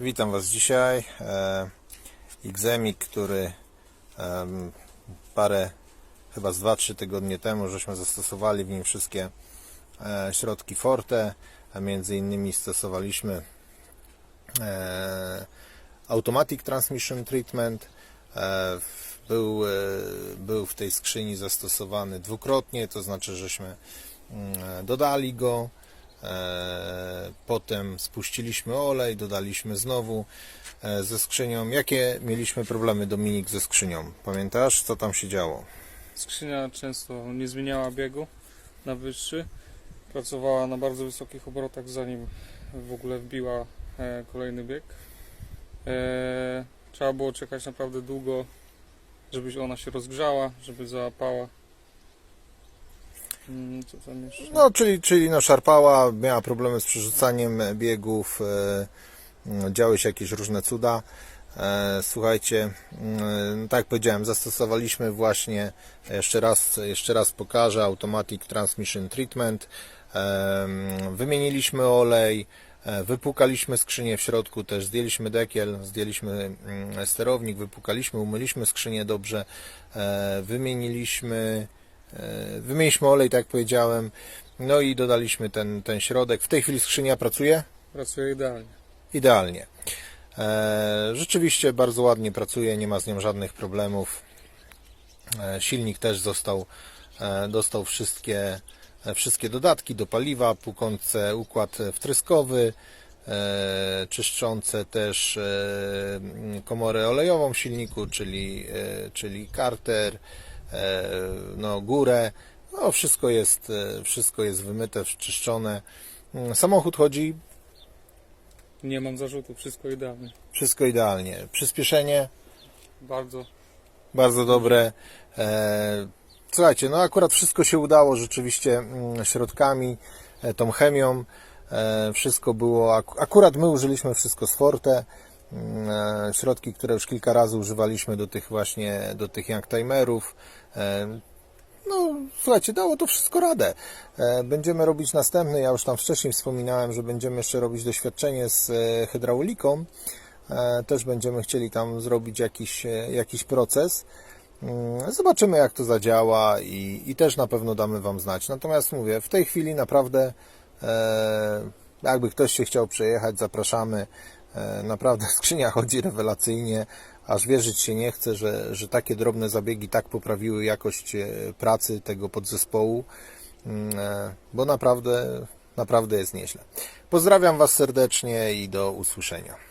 Witam Was dzisiaj. E, Xemik, który em, parę, chyba z 2-3 tygodnie temu, żeśmy zastosowali w nim wszystkie e, środki Forte, a między innymi stosowaliśmy e, Automatic Transmission Treatment. E, Był, e, był w tej skrzyni zastosowany dwukrotnie, to znaczy, żeśmy mm, dodali go, e, potem spuściliśmy olej, dodaliśmy znowu e, ze skrzynią. Jakie mieliśmy problemy, Dominik, ze skrzynią? Pamiętasz, co tam się działo? Skrzynia często nie zmieniała biegu na wyższy. Pracowała na bardzo wysokich obrotach, zanim w ogóle wbiła e, kolejny bieg. E, trzeba było czekać naprawdę długo, żeby ona się rozgrzała, żeby załapała. Mm? No, czyli, czyli no, szarpała, miała problemy z przerzucaniem biegów, e, m, działy się jakieś różne cuda. E, Słuchajcie, mm, tak jak powiedziałem, zastosowaliśmy właśnie, jeszcze raz, jeszcze raz pokażę, Automatic Transmission Treatment. E, m, Wymieniliśmy olej, e, wypłukaliśmy skrzynię w środku, też zdjęliśmy dekiel, zdjęliśmy mm, sterownik, wypłukaliśmy, umyliśmy skrzynię dobrze, e, wymieniliśmy E, Wymieniliśmy olej, tak jak powiedziałem, no i dodaliśmy ten, ten środek. W tej chwili skrzynia pracuje Pracuje idealnie. idealnie. E, Rzeczywiście bardzo ładnie pracuje, nie ma z nią żadnych problemów. E, Silnik też został, e, dostał wszystkie, e, wszystkie dodatki do paliwa, płukące układ wtryskowy, e, czyszczące też e, komorę olejową w silniku, czyli, e, czyli karter, e, no, górę. No, wszystko jest, e, wszystko jest wymyte, czyszczone. Mm, Samochód chodzi Nie mam zarzutu, wszystko idealnie. wszystko idealnie. Przyspieszenie Bardzo. bardzo dobre. E, Słuchajcie, no akurat wszystko się udało rzeczywiście mm, środkami, e, tą chemią. E, Wszystko było, ak- akurat my użyliśmy wszystko z Forte. E, Środki, które już kilka razy używaliśmy do tych właśnie, do tych youngtimerów. E, No, słuchajcie, dało to wszystko radę. E, Będziemy robić następny, ja już tam wcześniej wspominałem, że będziemy jeszcze robić doświadczenie z hydrauliką. Też będziemy chcieli tam zrobić jakiś, jakiś proces. Mm, Zobaczymy, jak to zadziała i, i też na pewno damy Wam znać. Natomiast mówię, w tej chwili naprawdę, jakby ktoś się chciał przejechać, zapraszamy. E, naprawdę skrzynia chodzi rewelacyjnie, aż wierzyć się nie chce, że, że takie drobne zabiegi tak poprawiły jakość e, pracy tego podzespołu, Mm, e, bo naprawdę, naprawdę jest nieźle. Pozdrawiam Was serdecznie i do usłyszenia.